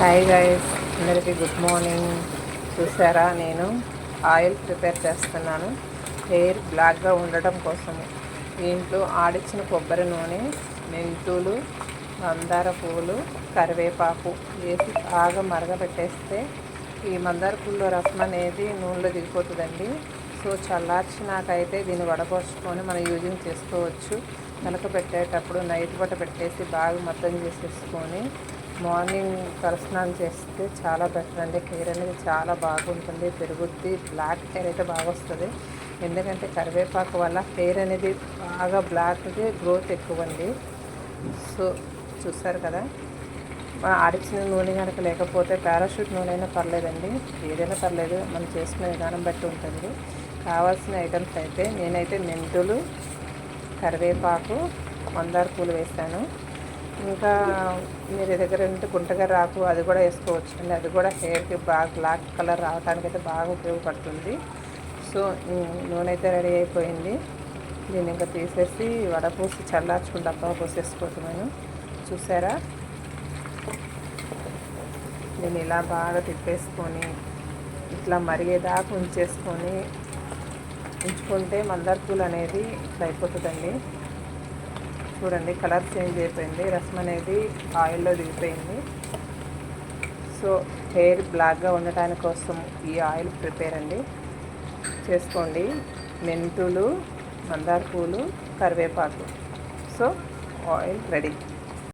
Hi guys అందరికీ good morning చూసారా నేను? ఆయిల్ ప్రిపేర్ చేస్తున్నాను. హెయిర్ బ్లాక్గా ఉండటం కోసము. దీంట్లో ఆడిచ్చిన కొబ్బరి నూనె మెంతులు మందార పువ్వులు కరివేపాకు వేసి బాగా మరగబెట్టేస్తే ఈ మందార పువ్వులో రసం అనేది నూనెలో దిగిపోతుందండి. సో చల్లార్చినాకైతే దీన్ని వడపోసుకొని మనం యూజింగ్ చేసుకోవచ్చు. తలక పెట్టేటప్పుడు నైట్ పూట పెట్టేసి బాగా మద్దం చేసేసుకొని మార్నింగ్ తలస్నానం చేస్తే చాలా బెటర్ అండి. హెయిర్ అనేది చాలా బాగుంటుంది పెరుగుద్ది బ్లాక్ హెయిర్ అయితే బాగా వస్తుంది. ఎందుకంటే కరివేపాకు వల్ల హెయిర్ అనేది బాగా బ్లాక్కి గ్రోత్ ఎక్కువ అండి సో చూస్తారు కదా? మా ఆడిచిన నూనె కనుక లేకపోతే పారాషూట్ నూనె అయినా పర్లేదండి. ఏదైనా పర్లేదు మనం చేసుకునే విధానం బట్టి ఉంటుంది. కావాల్సిన ఐటమ్స్ అయితే నేనైతే మెంతులు కరివేపాకు మందార పూలు వేసాను. ఇంకా మీరు దగ్గర ఉంటే గుంటగర రాకు అది కూడా వేసుకోవచ్చు అండి అది కూడా హెయిర్కి బాగా బ్లాక్ కలర్ రావడానికి అయితే బాగా ఉపయోగపడుతుంది. సో నూనె అయితే రెడీ అయిపోయింది. దీన్ని ఇంకా తీసేసి వడపూసి చల్లార్చుకుని డబ్బా పోసేసుకోవటమేను చూసారా? దీన్ని ఇలా బాగా తిప్పేసుకొని ఇట్లా మరిగేదాకా ఉంచేసుకొని ఉంచుకుంటే మందార పూలు అనేది ఇట్లా అయిపోతుందండి. చూడండి కలర్ చేంజ్ అయిపోయింది. రసం అనేది ఆయిల్లో దిగిపోయింది. సో హెయిర్ బ్లాక్గా ఉండటాని కోసం ఈ ఆయిల్ ప్రిపేర్ అండి. చేసుకోండి. మెంతులు మందార పూలు కరివేపాకు. So oil ready.